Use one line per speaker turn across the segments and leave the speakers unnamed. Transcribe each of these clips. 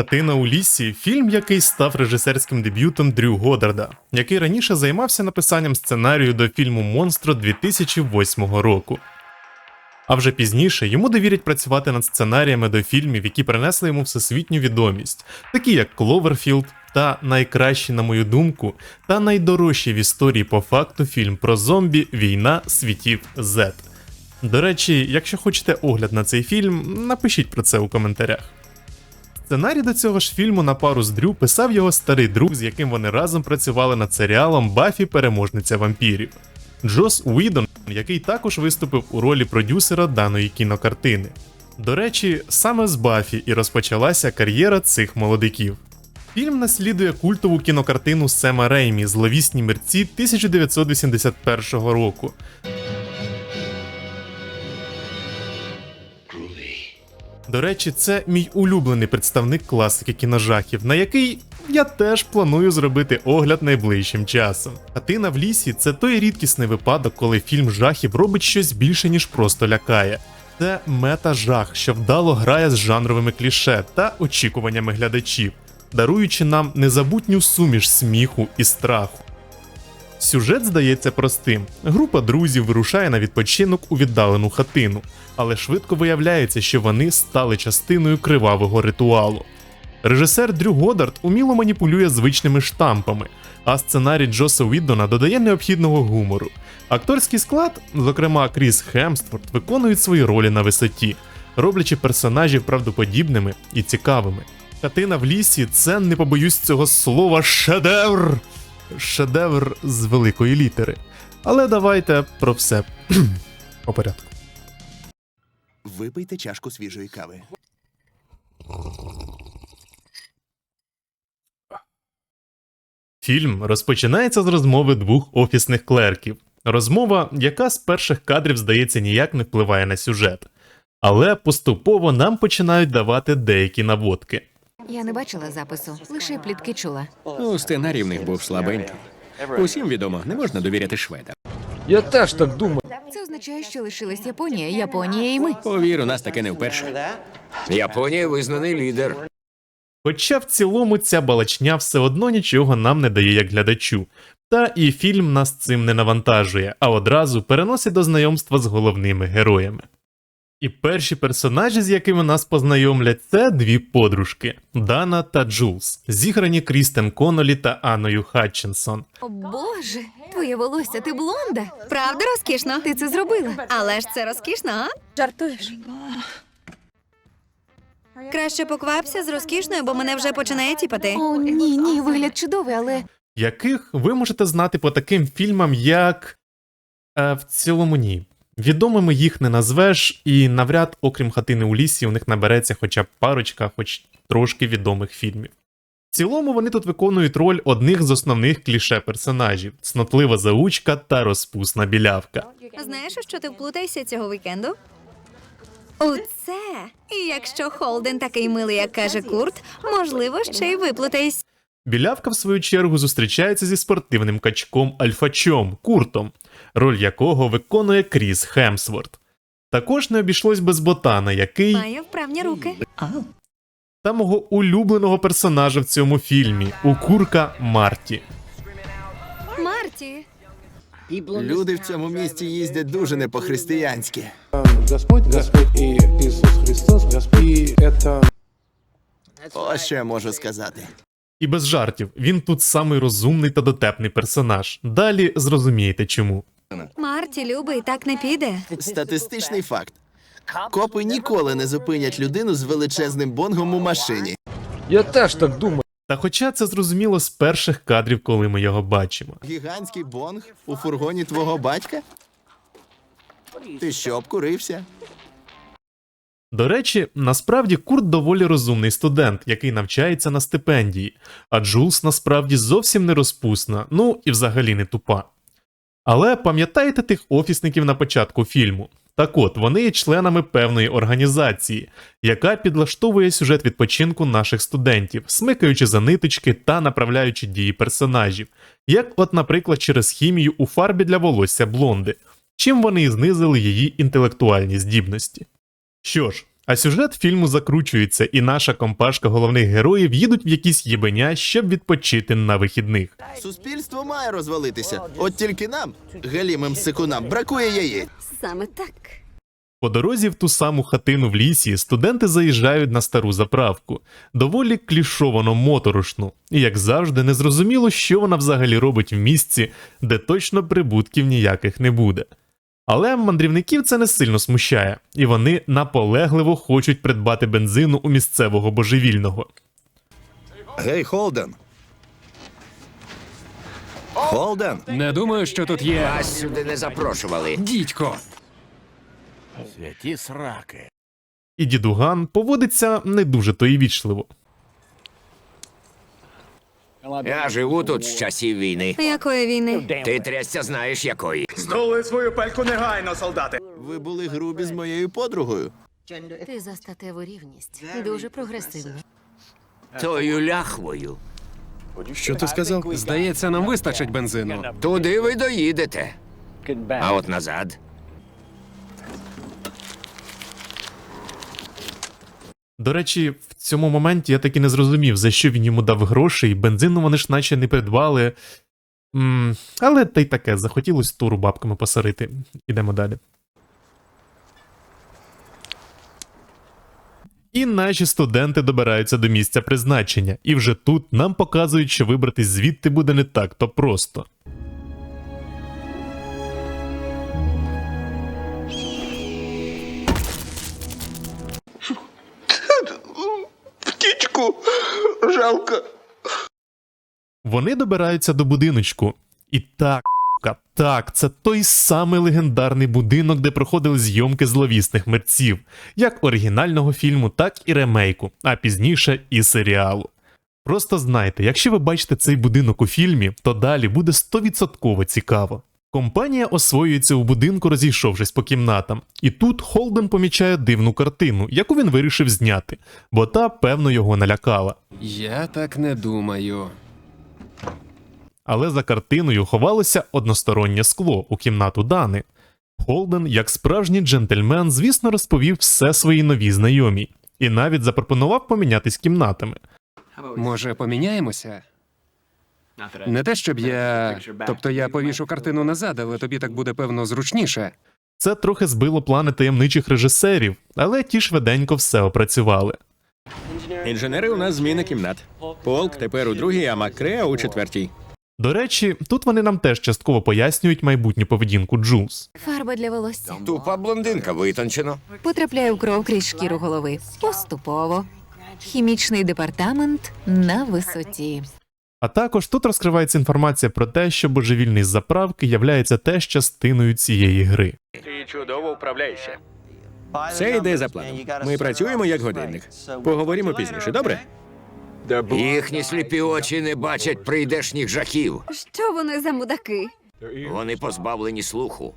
Катина у лісі фільм, який став режисерським дебютом Дрю Годарда, який раніше займався написанням сценарію до фільму Монстро 2008 року. А вже пізніше йому довірять працювати над сценаріями до фільмів, які принесли йому всесвітню відомість, такі як Кловерфілд та найкращий, на мою думку, та найдорожчий в історії по факту фільм про зомбі Війна світів Z. До речі, якщо хочете огляд на цей фільм, напишіть про це у коментарях. Сценарій до цього ж фільму на пару з Дрю писав його старий друг, з яким вони разом працювали над серіалом Бафі переможниця вампірів. Джос Уідон, який також виступив у ролі продюсера даної кінокартини. До речі, саме з Бафі і розпочалася кар'єра цих молодиків. Фільм наслідує культову кінокартину Сема Реймі Зловісні мерці 1981 року, До речі, це мій улюблений представник класики кіножахів, на який я теж планую зробити огляд найближчим часом. Хатина в лісі це той рідкісний випадок, коли фільм жахів робить щось більше, ніж просто лякає. Це мета-жах, що вдало грає з жанровими кліше та очікуваннями глядачів, даруючи нам незабутню суміш сміху і страху. Сюжет здається простим. Група друзів вирушає на відпочинок у віддалену хатину, але швидко виявляється, що вони стали частиною кривавого ритуалу. Режисер Дрю Годард уміло маніпулює звичними штампами, а сценарій Джоса Віддона додає необхідного гумору. Акторський склад, зокрема Кріс Хемстворд, виконують свої ролі на висоті, роблячи персонажів правдоподібними і цікавими. Хатина в лісі це не побоюсь цього слова шедевр шедевр з великої літери. Але давайте про все по порядку.
Випийте чашку свіжої кави.
Фільм розпочинається з розмови двох офісних клерків. Розмова, яка з перших кадрів, здається, ніяк не впливає на сюжет. Але поступово нам починають давати деякі наводки.
Я не бачила запису, лише плітки чула.
Ну, сценарій в них був слабенький. Усім відомо, не можна довіряти шведам.
Я теж так думаю.
Це означає, що лишилась Японія, Японія і ми.
Повір, у нас таке не вперше.
Японія визнаний лідер.
Хоча в цілому ця балачня все одно нічого нам не дає як глядачу. Та і фільм нас цим не навантажує, а одразу переносить до знайомства з головними героями. І перші персонажі, з якими нас познайомлять, це дві подружки Дана та Джулс, зіграні Крістен Конолі та Анною Хатчинсон.
О боже, твоє волосся, ти блонда.
Правда розкішно?
Ти це зробила.
Але ж це розкішно, а?
Жартуєш?
Краще поквапся з розкішною, бо мене вже починає тіпати.
О, ні, ні, вигляд чудовий, але
яких ви можете знати по таким фільмам, як. Е, в цілому ні. Відомими їх не назвеш, і навряд, окрім хатини у лісі, у них набереться хоча б парочка, хоч трошки відомих фільмів. В цілому вони тут виконують роль одних з основних кліше персонажів: цнотлива заучка та розпусна білявка.
Знаєш, що ти вплутаєшся цього вікенду? У це. І якщо Холден такий милий, як каже Курт, можливо, ще й виплутаєшся.
Білявка, в свою чергу, зустрічається зі спортивним качком Альфачом Куртом, роль якого виконує Кріс Хемсворт. Також не обійшлось без ботана, який
Має вправні руки.
та мого улюбленого персонажа в цьому фільмі у курка Марті.
Марті.
Люди в цьому місті їздять дуже не по-християнськи.
Господь, Господь и Иисус Христос, Господь, и это
Ось що я можу сказати.
І без жартів, він тут самий розумний та дотепний персонаж. Далі зрозумієте чому.
Марті, любий, так не піде.
Статистичний факт. Копи ніколи не зупинять людину з величезним бонгом у машині.
Я теж так думаю.
Та хоча це зрозуміло з перших кадрів, коли ми його бачимо.
Гігантський бонг у фургоні твого батька? Ти що, обкурився?
До речі, насправді Курт доволі розумний студент, який навчається на стипендії, а Джулс насправді зовсім не розпусна, ну і взагалі не тупа. Але пам'ятаєте тих офісників на початку фільму? Так от, вони є членами певної організації, яка підлаштовує сюжет відпочинку наших студентів, смикаючи за ниточки та направляючи дії персонажів, як, от, наприклад, через хімію у фарбі для волосся блонди, чим вони і знизили її інтелектуальні здібності. Що ж, А сюжет фільму закручується, і наша компашка головних героїв їдуть в якісь єбеня, щоб відпочити на вихідних.
Суспільство має розвалитися. От тільки нам, галімим сикунам, бракує яєць.
Саме так.
По дорозі в ту саму хатину в лісі студенти заїжджають на стару заправку, доволі клішовано моторошну, і як завжди, незрозуміло, що вона взагалі робить в місці, де точно прибутків ніяких не буде. Але мандрівників це не сильно смущає, і вони наполегливо хочуть придбати бензину у місцевого божевільного.
Гей, Холден. Холден.
Не думаю, що тут є.
Вас сюди не запрошували.
Дідько.
Святі сраки.
І дідуган поводиться не дуже то і вічливо.
Я живу тут з часів війни.
Якої війни?
Ти трясся знаєш якої. Здолуй свою пельку негайно, солдати.
Ви були грубі з моєю подругою.
Ти за статеву рівність. Дуже прогресивний.
Тою ляхвою.
Що ти сказав?
Здається, нам вистачить бензину.
Туди ви доїдете. А от назад.
До речі, в цьому моменті я таки не зрозумів, за що він йому дав гроші, і бензину вони ж наче не придбали. м але та й таке, захотілось туру бабками посарити. Ідемо далі. І наші студенти добираються до місця призначення, і вже тут нам показують, що вибратись звідти буде не так то просто.
Жалко.
Вони добираються до будиночку. І так, так, це той самий легендарний будинок, де проходили зйомки зловісних мерців, як оригінального фільму, так і ремейку, а пізніше і серіалу. Просто знайте, якщо ви бачите цей будинок у фільмі, то далі буде 100% цікаво. Компанія освоюється у будинку, розійшовшись по кімнатам, і тут Холден помічає дивну картину, яку він вирішив зняти, бо та певно його налякала.
Я так не думаю.
але за картиною ховалося одностороннє скло у кімнату Дани. Холден, як справжній джентльмен, звісно, розповів все своїй новій знайомій і навіть запропонував помінятись кімнатами.
Може, поміняємося? Не те, щоб я. Тобто я повішу картину назад, але тобі так буде певно зручніше.
Це трохи збило плани таємничих режисерів, але ті швиденько все опрацювали.
Інженери у нас зміни кімнат. Полк тепер у другій, а Макреа у четвертій.
До речі, тут вони нам теж частково пояснюють майбутню поведінку Джулс.
Фарба для волосся.
Тупа блондинка витончено.
Потрапляє в кров крізь шкіру голови. Поступово. Хімічний департамент на висоті.
А також тут розкривається інформація про те, що божевільний з заправки являється теж частиною цієї гри.
Ти чудово вправляєшся. Все йде за планом. Ми працюємо як годинник. Поговоримо пізніше, добре?
Їхні сліпі очі не бачать прийдешніх жахів.
Що вони за мудаки?
Вони позбавлені слуху.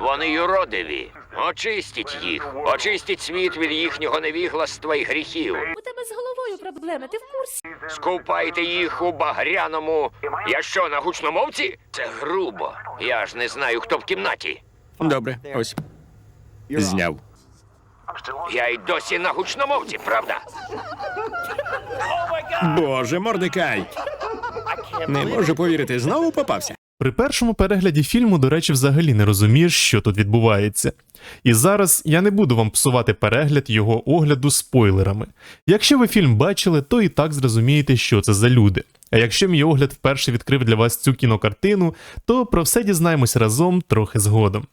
Вони юродиві. Очистіть їх. Очистіть світ від їхнього невігластва і гріхів.
У тебе з головою проблеми, ти в курсі?
Скупайте їх у багряному. Я що, на гучномовці? Це грубо. Я ж не знаю, хто в кімнаті.
Добре, ось. Зняв.
Я й досі на гучномовці, правда?
Боже, мордикай! Не можу повірити, знову попався.
При першому перегляді фільму, до речі, взагалі не розумієш, що тут відбувається. І зараз я не буду вам псувати перегляд його огляду спойлерами. Якщо ви фільм бачили, то і так зрозумієте, що це за люди. А якщо мій огляд вперше відкрив для вас цю кінокартину, то про все дізнаємось разом трохи згодом.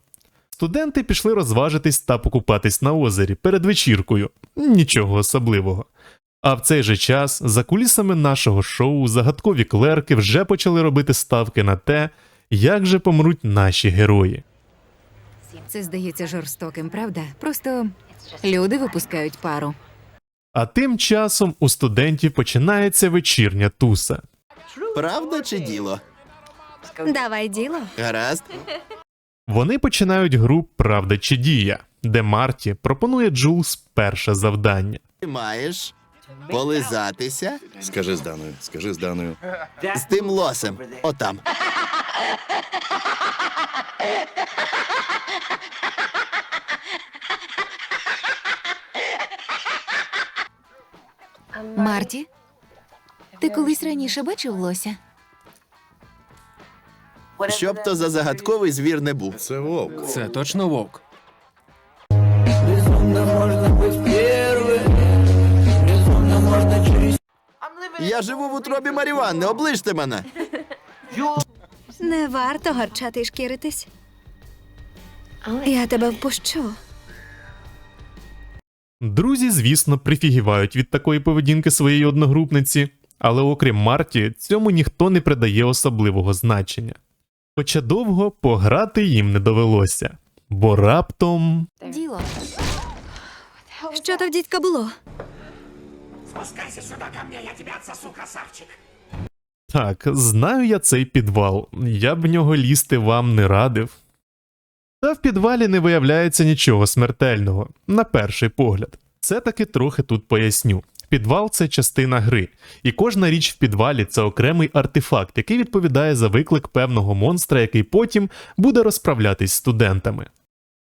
Студенти пішли розважитись та покупатись на озері перед вечіркою. Нічого особливого. А в цей же час за кулісами нашого шоу загадкові клерки вже почали робити ставки на те, як же помруть наші герої.
Це здається жорстоким, правда? Просто люди випускають пару.
А тим часом у студентів починається вечірня туса.
Правда чи діло?
Давай діло.
Гаразд.
Вони починають гру Правда чи дія, де Марті пропонує Джулс перше завдання.
Ти маєш полизатися
Скажи з Даною, скажи з Даною.
з тим лосем. Отам.
Марті, ти колись раніше бачив лося?
Що б то за загадковий звір не був.
Це вовк.
Це точно вовк.
Я живу в утробі Маріван, не оближте мене.
Не варто гарчати і шкіритись. Я тебе впущу.
Друзі, звісно, прифігівають від такої поведінки своєї одногрупниці, але окрім Марті, цьому ніхто не придає особливого значення. Хоча довго пограти їм не довелося, бо раптом.
Діло.
Що то в дідька було?
Так, знаю я цей підвал, я б в нього лізти вам не радив. Та в підвалі не виявляється нічого смертельного, на перший погляд. Це таки трохи тут поясню. Підвал це частина гри, і кожна річ в підвалі це окремий артефакт, який відповідає за виклик певного монстра, який потім буде розправлятись з студентами.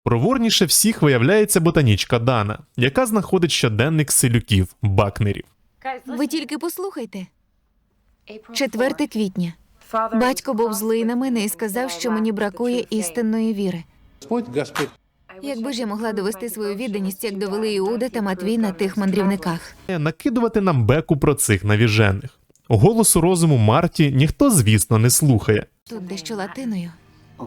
Проворніше всіх виявляється ботанічка Дана, яка знаходить щоденник селюків, бакнерів.
Ви тільки послухайте. 4 квітня. Батько був злий на мене і сказав, що мені бракує істинної віри.
Господь, Господь.
Якби ж я могла довести свою відданість, як довели Іуда та Матвій на тих мандрівниках.
накидувати нам беку про цих навіжених. Голосу розуму Марті ніхто, звісно, не слухає.
Тут дещо латиною.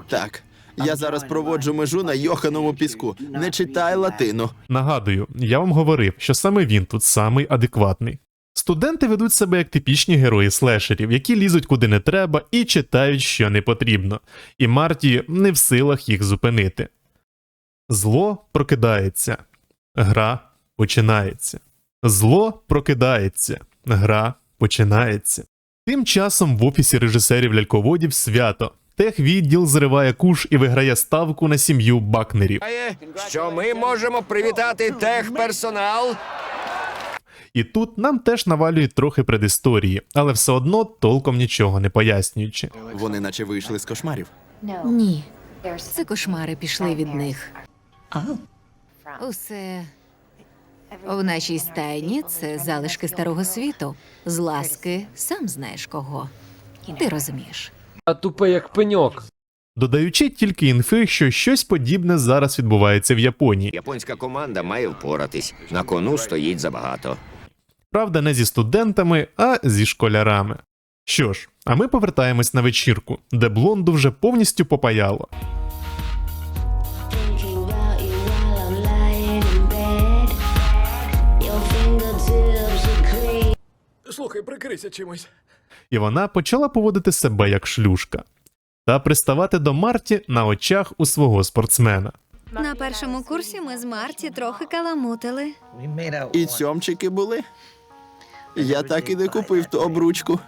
Так, я зараз проводжу межу на йоханому піску. Не читай латину.
Нагадую, я вам говорив, що саме він тут самий адекватний. Студенти ведуть себе як типічні герої слешерів, які лізуть куди не треба і читають, що не потрібно, і Марті не в силах їх зупинити. Зло прокидається, гра починається. Зло прокидається, гра починається. Тим часом в офісі режисерів ляльководів свято. Техвідділ зриває куш і виграє ставку на сім'ю бакнерів.
Що ми можемо привітати техперсонал?
І тут нам теж навалюють трохи предісторії, але все одно толком нічого не пояснюючи.
Вони наче вийшли з кошмарів.
Ні. Це кошмари пішли від них. Усе в нашій стайні це залишки старого світу. З ласки сам знаєш кого. Ти розумієш.
А тупе як пеньок.
Додаючи тільки інфи, що щось подібне зараз відбувається в Японії.
Японська команда має впоратись. На кону стоїть забагато.
Правда, не зі студентами, а зі школярами. Що ж, а ми повертаємось на вечірку, де блонду вже повністю попаяло.
Слухай, прикрийся чимось.
і вона почала поводити себе як шлюшка та приставати до Марті на очах у свого спортсмена.
На першому курсі ми з Марті трохи каламутили.
І цьомчики були. Я так і не купив ту обручку.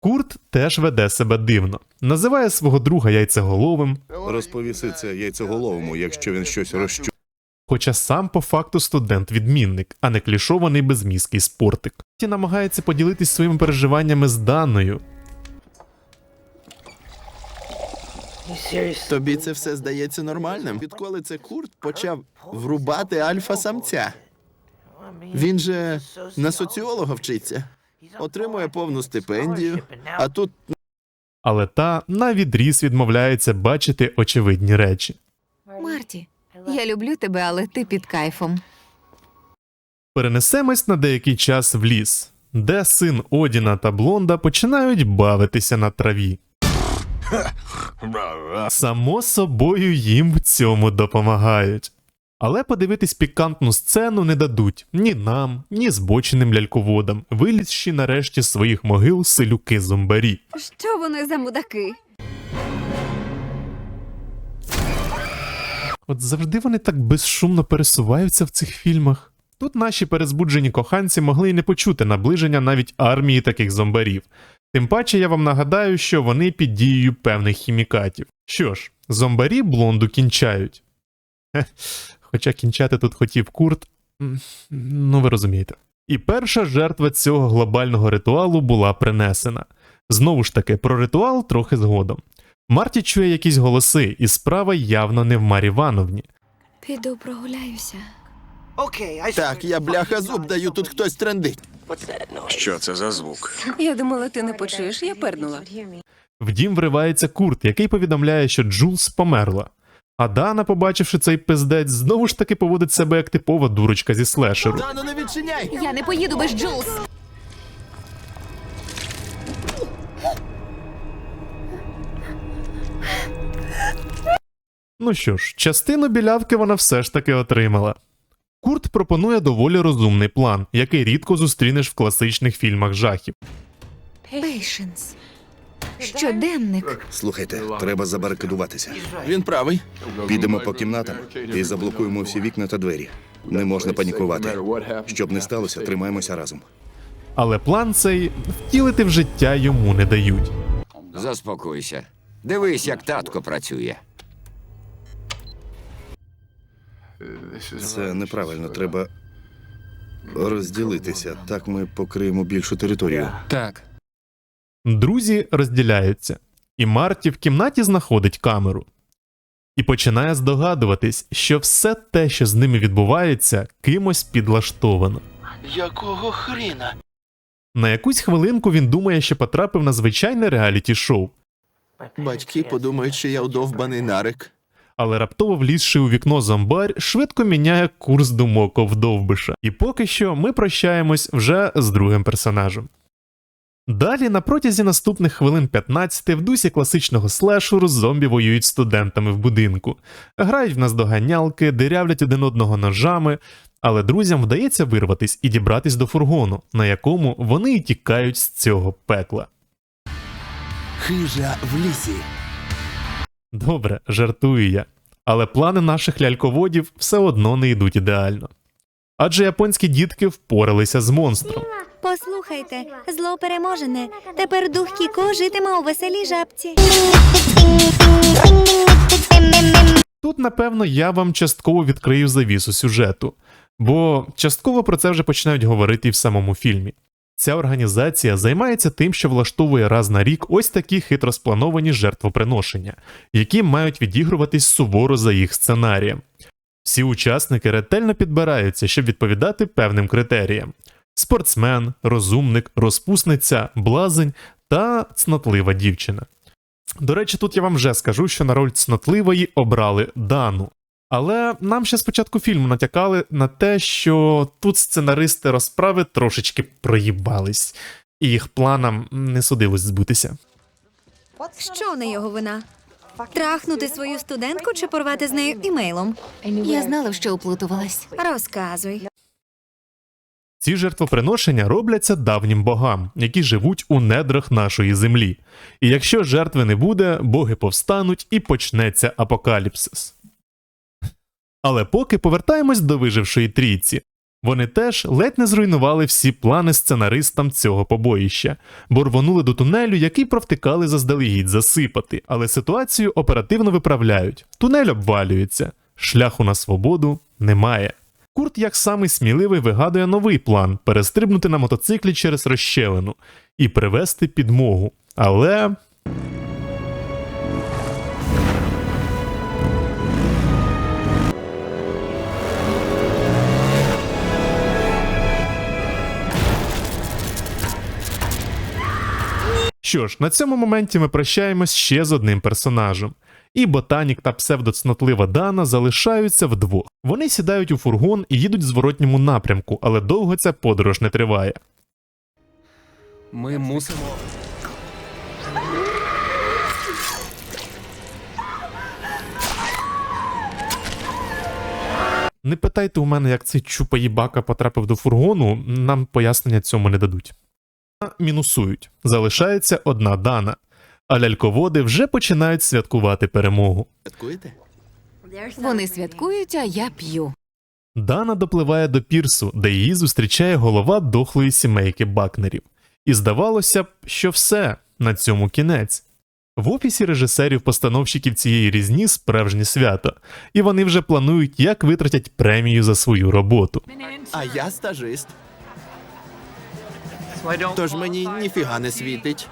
Курт теж веде себе дивно, називає свого друга яйцеголовим,
Розповіси це яйцеголовому, якщо він щось розчу.
Хоча сам по факту студент-відмінник, а не клішований безмізкий спортик. Ті намагається поділитись своїми переживаннями з Даною,
Тобі це все здається нормальним. Відколи це Курт почав врубати альфа-самця. Він же на соціолога вчиться, отримує повну стипендію, а тут
але та на відріз відмовляється бачити очевидні речі.
Марті, я люблю тебе, але ти під кайфом.
Перенесемось на деякий час в ліс, де син Одіна та Блонда починають бавитися на траві. Само собою їм в цьому допомагають. Але подивитись пікантну сцену не дадуть ні нам, ні збоченим ляльководам, вилізші нарешті з своїх могил селюки зомбарі.
Що вони за мудаки?
От завжди вони так безшумно пересуваються в цих фільмах. Тут наші перезбуджені коханці могли й не почути наближення навіть армії таких зомбарів. Тим паче я вам нагадаю, що вони під дією певних хімікатів. Що ж, зомбарі блонду кінчають. Хе, хоча кінчати тут хотів курт. Ну, ви розумієте. І перша жертва цього глобального ритуалу була принесена. Знову ж таки, про ритуал трохи згодом. Марті чує якісь голоси, і справа явно не в Марі Вановні.
Піду прогуляюся.
так, я бляха зуб даю, тут хтось трендить.
Що це за звук?
Я думала, ти не почуєш, я пернула.
В дім вривається Курт, який повідомляє, що Джулс померла. А Дана, побачивши цей пиздець, знову ж таки поводить себе як типова дурочка зі слешеру.
Дано, не відчиняй!
Я не поїду без Джулс.
Ну що ж, частину білявки вона все ж таки отримала. Курт пропонує доволі розумний план, який рідко зустрінеш в класичних фільмах жахів.
Пейшенс. Щоденник.
Слухайте, треба забарикадуватися.
Він правий.
Підемо по кімнатам і заблокуємо всі вікна та двері. Не можна панікувати. Щоб не сталося, тримаємося разом.
Але план цей втілити в життя йому не дають.
Заспокойся. Дивись, як татко працює.
Це неправильно. Треба розділитися. Так ми покриємо більшу територію.
Так.
Друзі розділяються, і Марті в кімнаті знаходить камеру. І починає здогадуватись, що все те, що з ними відбувається, кимось підлаштовано.
Якого хріна?
На якусь хвилинку він думає, що потрапив на звичайне реаліті-шоу,
Батьки подумають, що я удовбаний нарик.
але раптово влізши у вікно зомбар, швидко міняє курс думок овдовбиша. І поки що ми прощаємось вже з другим персонажем. Далі, на протязі наступних хвилин 15 в дусі класичного слешеру зомбі воюють студентами в будинку, грають в наздоганялки, дирявлять один одного ножами, але друзям вдається вирватись і дібратись до фургону, на якому вони і тікають з цього пекла.
Хижа в лісі.
Добре, жартую я. Але плани наших ляльководів все одно не йдуть ідеально. Адже японські дітки впоралися з монстром.
Послухайте, зло переможене. Тепер дух Кіко житиме у веселій жабці.
Тут, напевно, я вам частково відкрию завісу сюжету, бо частково про це вже починають говорити і в самому фільмі. Ця організація займається тим, що влаштовує раз на рік ось такі хитро сплановані жертвоприношення, які мають відігруватись суворо за їх сценарієм. Всі учасники ретельно підбираються, щоб відповідати певним критеріям: спортсмен, розумник, розпусниця, блазень та цнотлива дівчина. До речі, тут я вам вже скажу, що на роль цнотливої обрали Дану. Але нам ще спочатку фільму натякали на те, що тут сценаристи розправи трошечки проїбались, і їх планам не судилось збутися.
Що не його вина? Трахнути свою студентку чи порвати з нею імейлом?
Я знала, що оплутувалась.
Розказуй.
Ці жертвоприношення робляться давнім богам, які живуть у недрах нашої землі. І якщо жертви не буде, боги повстануть і почнеться апокаліпсис. Але поки повертаємось до вижившої трійці. Вони теж ледь не зруйнували всі плани сценаристам цього побоїща, бо рвонули до тунелю, який провтикали заздалегідь засипати, але ситуацію оперативно виправляють. Тунель обвалюється, шляху на свободу немає. Курт, як самий сміливий, вигадує новий план перестрибнути на мотоциклі через розщелину і привезти підмогу. Але Що ж, на цьому моменті ми прощаємось ще з одним персонажем. І ботанік та псевдоцнотлива Дана залишаються вдвох. Вони сідають у фургон і їдуть в зворотньому напрямку, але довго ця подорож не триває.
Ми мусимо.
Не питайте у мене, як цей чупаїбака потрапив до фургону, нам пояснення цьому не дадуть. Мінусують. Залишається одна Дана, а ляльководи вже починають святкувати перемогу.
Святкуєте?
Вони святкують, а я п'ю.
Дана допливає до пірсу, де її зустрічає голова дохлої сімейки Бакнерів. І здавалося б, що все, на цьому кінець. В офісі режисерів-постановщиків цієї різні справжнє свято, і вони вже планують, як витратять премію за свою роботу.
А я стажист. Тож мені ніфіга не світить.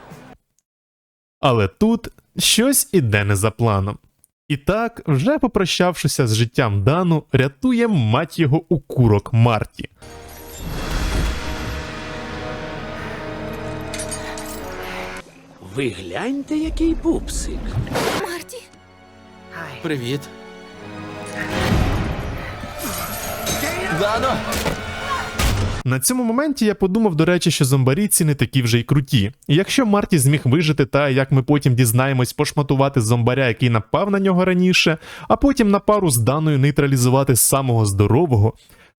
Але тут щось іде не за планом. І так, вже попрощавшися з життям Дану, рятує мать його у курок Марті.
Ви гляньте, який пупсик.
Марті.
Привіт. Дано!
На цьому моменті я подумав, до речі, що зомбарійці не такі вже й круті. І якщо Марті зміг вижити та, як ми потім дізнаємось, пошматувати зомбаря, який напав на нього раніше, а потім на пару з даною нейтралізувати самого здорового,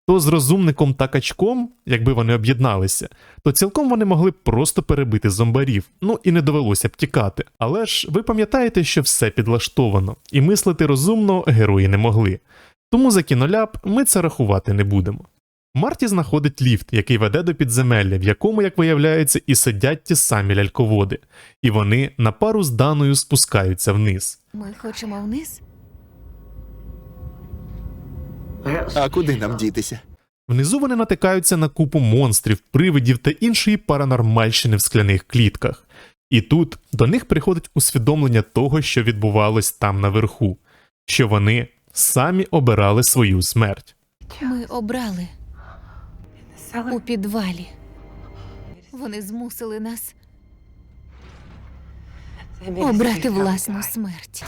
то з розумником та качком, якби вони об'єдналися, то цілком вони могли б просто перебити зомбарів, ну і не довелося б тікати. Але ж ви пам'ятаєте, що все підлаштовано, і мислити розумно герої не могли. Тому за кіноляп ми це рахувати не будемо. Марті знаходить ліфт, який веде до підземелля, в якому, як виявляється, і сидять ті самі ляльководи, і вони на пару з даною спускаються вниз.
Ми хочемо вниз?
А куди нам дітися?
Внизу вони натикаються на купу монстрів, привидів та іншої паранормальщини в скляних клітках. І тут до них приходить усвідомлення того, що відбувалось там наверху, що вони самі обирали свою смерть.
Ми обрали у підвалі. Вони змусили нас обрати власну смерть.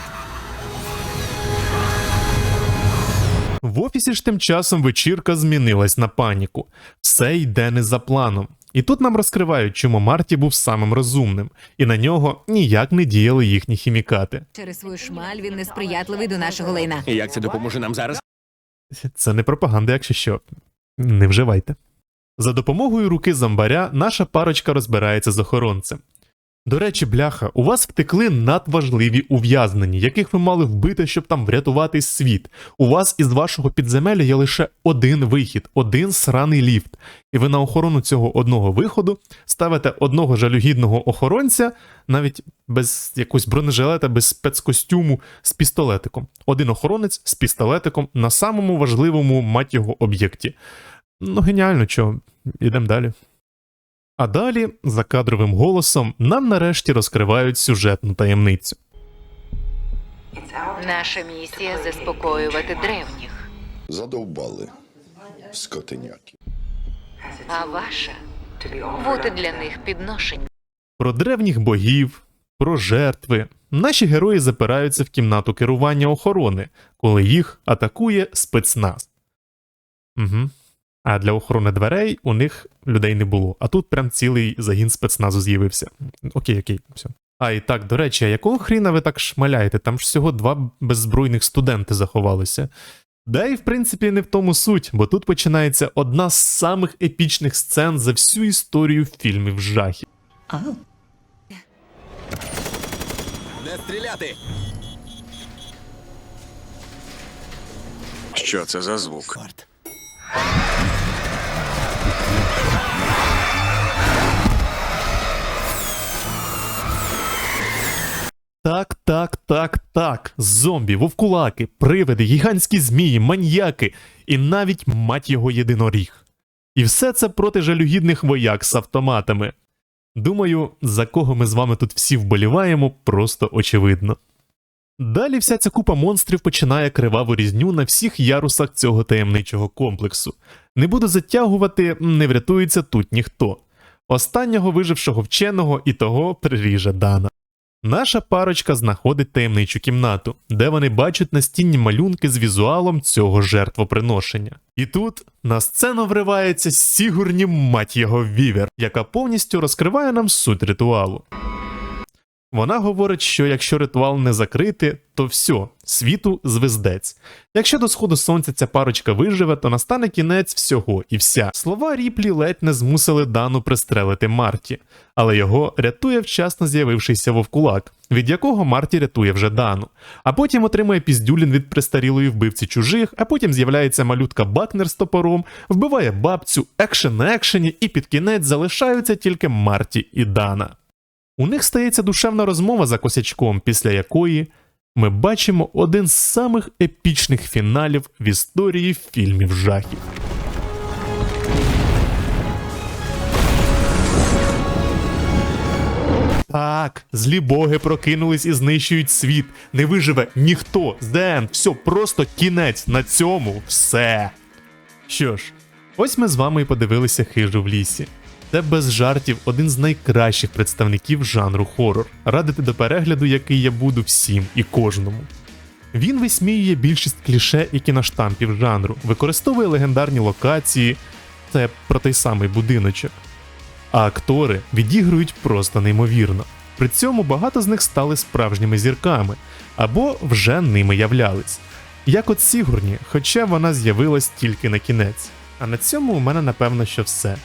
В офісі ж тим часом вечірка змінилась на паніку. Все йде не за планом. І тут нам розкривають, чому Марті був самим розумним, і на нього ніяк не діяли їхні хімікати.
Через свою шмаль він несприятливий до нашого лайна.
І як це допоможе нам зараз?
Це не пропаганда, якщо що. Не вживайте. За допомогою руки зомбаря наша парочка розбирається з охоронцем. До речі, бляха, у вас втекли надважливі ув'язнені, яких ви мали вбити, щоб там врятувати світ. У вас із вашого підземелля є лише один вихід, один сраний ліфт. І ви на охорону цього одного виходу ставите одного жалюгідного охоронця, навіть без якогось бронежилета, без спецкостюму, з пістолетиком. Один охоронець з пістолетиком на самому важливому мать його об'єкті. Ну, геніально, чого, ідемо далі. А далі, за кадровим голосом, нам нарешті розкривають сюжетну таємницю.
Наша місія заспокоювати древніх,
Задовбали. Скотиняки.
а ваша бути для них підношенням.
Про древніх богів, про жертви. Наші герої запираються в кімнату керування охорони, коли їх атакує спецназ. Угу. А для охорони дверей у них людей не було. А тут прям цілий загін спецназу з'явився. Окей, окей, все. А і так, до речі, а якого хріна ви так шмаляєте? Там ж всього два беззбройних студенти заховалися. Да і в принципі не в тому суть, бо тут починається одна з самих епічних сцен за всю історію фільмів жахів.
Не стріляти!
Що це за звук?
Так, так, так, так. Зомбі, вовкулаки, привиди, гігантські змії, маньяки і навіть мать його єдиноріг. І все це проти жалюгідних вояк з автоматами. Думаю, за кого ми з вами тут всі вболіваємо, просто очевидно. Далі вся ця купа монстрів починає криваву різню на всіх ярусах цього таємничого комплексу. Не буду затягувати, не врятується тут ніхто. Останнього вижившого вченого і того приріже Дана. Наша парочка знаходить таємничу кімнату, де вони бачать настінні малюнки з візуалом цього жертвоприношення. І тут на сцену вривається Сігурні мать його вівер, яка повністю розкриває нам суть ритуалу. Вона говорить, що якщо ритуал не закрити, то все, світу звездець. Якщо до сходу сонця ця парочка виживе, то настане кінець всього і вся. Слова Ріплі ледь не змусили Дану пристрелити Марті, але його рятує вчасно з'явившийся вовкулак, від якого Марті рятує вже Дану. А потім отримує піздюлін від престарілої вбивці чужих, а потім з'являється малютка Бакнер з топором, вбиває бабцю, екшен на екшені, і під кінець залишаються тільки Марті і Дана. У них стається душевна розмова за косячком, після якої ми бачимо один з самих епічних фіналів в історії фільмів жахів. Так, злі боги прокинулись і знищують світ. Не виживе ніхто. Зден, все, просто кінець. На цьому все. Що ж, ось ми з вами і подивилися хижу в лісі. Це без жартів один з найкращих представників жанру хорор, радити до перегляду, який я буду всім і кожному. Він висміює більшість кліше і кіноштампів жанру, використовує легендарні локації, це про той самий будиночок. А актори відігрують просто неймовірно. При цьому багато з них стали справжніми зірками або вже ними являлись. Як от Сігурні, хоча вона з'явилась тільки на кінець. А на цьому у мене напевно що все.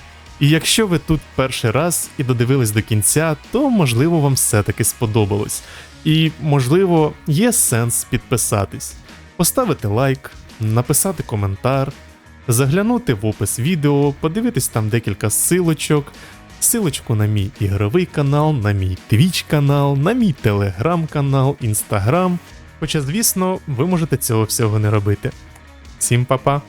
І якщо ви тут перший раз і додивились до кінця, то можливо вам все-таки сподобалось. І, можливо, є сенс підписатись, поставити лайк, написати коментар, заглянути в опис відео, подивитись там декілька силочок, силочку на мій ігровий канал, на мій Twitch канал, на мій телеграм канал, інстаграм. Хоча, звісно, ви можете цього всього не робити. Всім па-па!